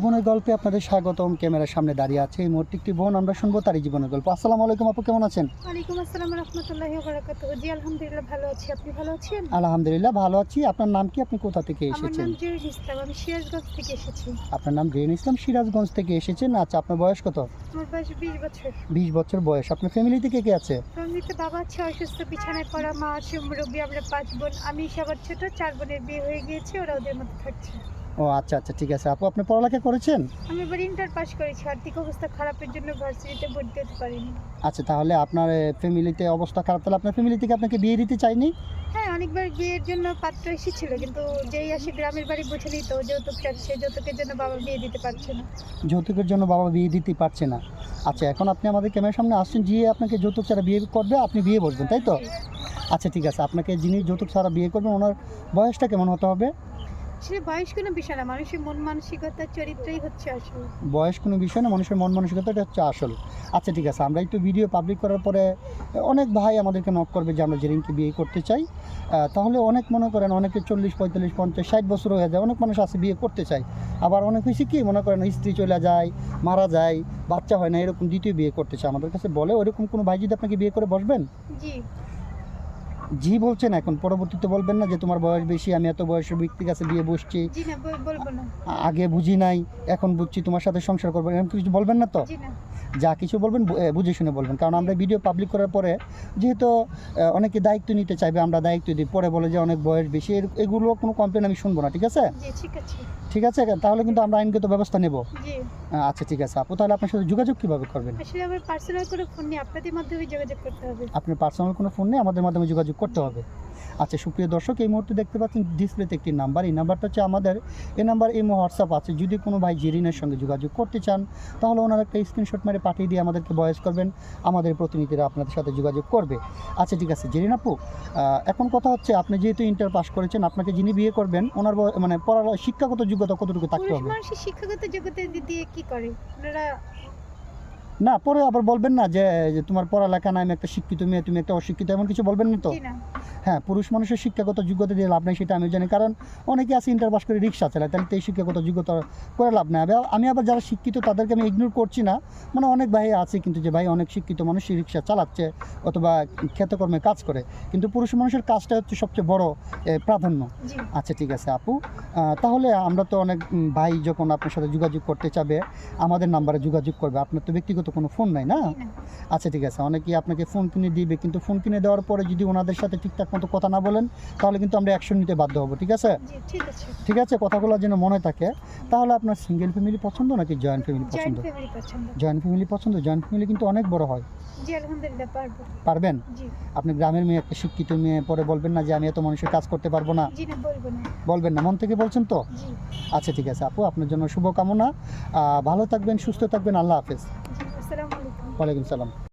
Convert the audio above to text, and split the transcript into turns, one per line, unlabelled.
জীবনের গল্পে আপনাদের স্বাগতম। ক্যামেরার সামনে দাঁড়িয়ে আছে এই মুহূর্তে একটি বোন আমরা শুনব তারই জীবনের গল্প। আসসালামু আলাইকুম আপু কেমন আছেন?
ওয়ালাইকুম আসসালাম রহমতুল্লাহি বারাকাতুহ জি আলহামদুলিল্লাহ ভালো আছি। আপনি ভালো আছেন?
আলহামদুলিল্লাহ ভালো আছি। আপনার নাম কি? আপনি কোথা থেকে
আমার
এসেছেন?
নাম জুয়েল ইসলাম। আমি সিরাজগঞ্জ থেকে এসেছি।
আপনার নাম ড্রেন ইসলাম সিরাজগঞ্জ থেকে এসেছেন। আচ্ছা আপনার বয়স কত?
আমার বয়স বিশ বছর।
বিশ বছর বয়স। আপনার ফ্যামিলি থেকে কে আছে?
ফ্যামিলিতে বাবা আছে অসুস্থ বিছানায় পড়া মা আছে মুরব্বী আমরা পাঁচ বোন। আমি সবার ছোট চার বোনের বিয়ে হয়ে গিয়েছে ওরা ওদের মধ্যে থাকছে।
ও আচ্ছা আচ্ছা ঠিক আছে। আপু আপনি পড়ালেখা করেছেন?
আমি এবার ইন্টার পাস করেছি। আর্থিক অবস্থা খারাপের জন্য ভার্সিটিতে ভর্তি হতে পারিনি।
আচ্ছা তাহলে আপনার ফ্যামিলিতে অবস্থা খারাপ। তাহলে আপনার ফ্যামিলি থেকে আপনাকে বিয়ে দিতে চাইনি?
হ্যাঁ অনেকবার বিয়ের জন্য পাত্র এসেছিল কিন্তু যেই আসে গ্রামের বাড়ি বুঝে নিত যৌতুক চাচ্ছে যৌতুকের জন্য বাবা বিয়ে দিতে পারছে না।
যৌতুকের জন্য বাবা বিয়ে দিতে পারছে না। আচ্ছা এখন আপনি আমাদের ক্যামেরার সামনে আসছেন যে আপনাকে যৌতুক ছাড়া বিয়ে করবে আপনি বিয়ে বসবেন তাই তো? আচ্ছা ঠিক আছে। আপনাকে যিনি যৌতুক ছাড়া বিয়ে করবেন ওনার বয়সটা কেমন হতে হবে?
সে বয়স কোনো বিষয় না মানুষের মন মানসিকতা চরিত্রই হচ্ছে আসল।
বয়স কোনো বিষয় না মানুষের মন মানসিকতাটা হচ্ছে আসল। আচ্ছা ঠিক আছে আমরা একটু ভিডিও পাবলিক করার পরে অনেক ভাই আমাদেরকে নক করবে যে আমরা জেরিনকে বিয়ে করতে চাই। তাহলে অনেক মনে করেন অনেকে চল্লিশ পঁয়তাল্লিশ পঞ্চাশ ষাট বছর হয়ে যায় অনেক মানুষ আছে বিয়ে করতে চায়। আবার অনেক হয়েছে কি মনে করেন স্ত্রী চলে যায় মারা যায় বাচ্চা হয় না এরকম দ্বিতীয় বিয়ে করতে চায়। আমাদের কাছে বলে ওরকম কোনো ভাই যদি আপনাকে বিয়ে করে বসবেন?
জি।
জি বলছেন এখন। পরবর্তীতে বলবেন না যে তোমার বয়স বেশি আমি এত বয়সের ব্যক্তির কাছে বিয়ে বসছি। আগে বুঝি নাই এখন বুঝছি তোমার সাথে সংসার করব এরকম কিছু বলবেন না তো? যা কিছু বলবেন বুঝে শুনে বলবেন। কারণ আমরা ভিডিও পাবলিক করার পরে যেহেতু অনেকে দায়িত্ব নিতে চাইবে আমরা দায়িত্ব দিই। পরে বলে যে অনেক বয়স বেশি এগুলো কোনো কমপ্লেন আমি শুনব না ঠিক আছে?
ঠিক আছে।
তাহলে কিন্তু আমরা আইনগত ব্যবস্থা নেব। আচ্ছা ঠিক আছে। আপু তাহলে আপনার সাথে যোগাযোগ কীভাবে করবেন?
আসলে আমার পার্সোনাল করে ফোন নিয়ে আপনাদের মাধ্যমে যোগাযোগ করতে হবে।
আপনার পার্সোনাল কোনো ফোন নেই আমাদের মাধ্যমে যোগাযোগ করতে হবে। আচ্ছা সুপ্রিয় দর্শক এই মুহূর্তে দেখতে পাচ্ছেন ডিসপ্লেতে একটি নাম্বার এই নাম্বারটা হচ্ছে আমাদের এই নাম্বার ইমো হোয়াটসঅ্যাপ আছে। যদি কোনো ভাই জেরিনের সঙ্গে যোগাযোগ করতে চান তাহলে ওনারা একটা স্ক্রিনশট মেরে পাঠিয়ে দিয়ে আমাদেরকে বয়স করবেন। আমাদের প্রতিনিধিরা আপনাদের সাথে যোগাযোগ করবে। আচ্ছা ঠিক আছে। জেরিন আপু এখন কথা হচ্ছে আপনি যেহেতু ইন্টার পাস করেছেন আপনাকে যিনি বিয়ে করবেন ওনার মানে পড়ার শিক্ষাগত যোগ্যতা কতটুকু থাকতে হবে?
শিক্ষাগত যোগ্যতা দিয়ে কি করে? ওনারা
না পরে আবার বলবেন না যে তোমার পড়ালেখা নাই আমি একটা শিক্ষিত মেয়ে তুমি একটা অশিক্ষিত এমন কিছু বলবেন না তো? হ্যাঁ পুরুষ মানুষের শিক্ষাগত যোগ্যতা দিয়ে লাভ নেই সেটা আমি জানি। কারণ অনেকে আছে ইন্টার পাস করে রিক্সা চালায় তাহলে তো এই শিক্ষাগত যোগ্যতা করে লাভ নেই। আমি আবার যারা শিক্ষিত তাদেরকে আমি ইগনোর করছি না। মানে অনেক ভাই আছে কিন্তু যে ভাই অনেক শিক্ষিত মানুষ রিক্সা চালাচ্ছে অথবা ক্ষেতকর্মে কাজ করে। কিন্তু পুরুষ মানুষের কাজটা হচ্ছে সবচেয়ে বড় প্রাধান্য। আচ্ছা ঠিক আছে আপু। তাহলে আমরা তো অনেক ভাই যখন আপনার সাথে যোগাযোগ করতে চাবে আমাদের নাম্বারে যোগাযোগ করবে। আপনার তো ব্যক্তিগত কোনো ফোন নাই না?
না।
আচ্ছা ঠিক আছে। অনেকেই আপনাকে ফোন কিনে দিবে কিন্তু ফোন কিনে দেওয়ার পরে যদি ওনাদের সাথে ঠিকঠাক মতো কথা না বলেন তাহলে কিন্তু আমরা অ্যাকশন নিতে বাধ্য হব ঠিক আছে?
ঠিক আছে।
কথাগুলো যেন মনে থাকে। তাহলে আপনার সিঙ্গেল ফ্যামিলি পছন্দ নাকি জয়েন্ট ফ্যামিলি পছন্দ? জয়েন্ট ফ্যামিলি পছন্দ জয়েন্ট ফ্যামিলি কিন্তু অনেক বড় হয়। পারবেন? আপনি গ্রামের মেয়ে একটা শিক্ষিত মেয়ে পরে বলবেন না যে আমি এত মানুষের কাজ করতে পারব না। বলবেন না মন থেকে বলছেন তো? আচ্ছা ঠিক আছে আপু আপনার জন্য শুভকামনা। ভালো থাকবেন সুস্থ থাকবেন আল্লাহ হাফেজ। ওয়ালাইকুম সালাম।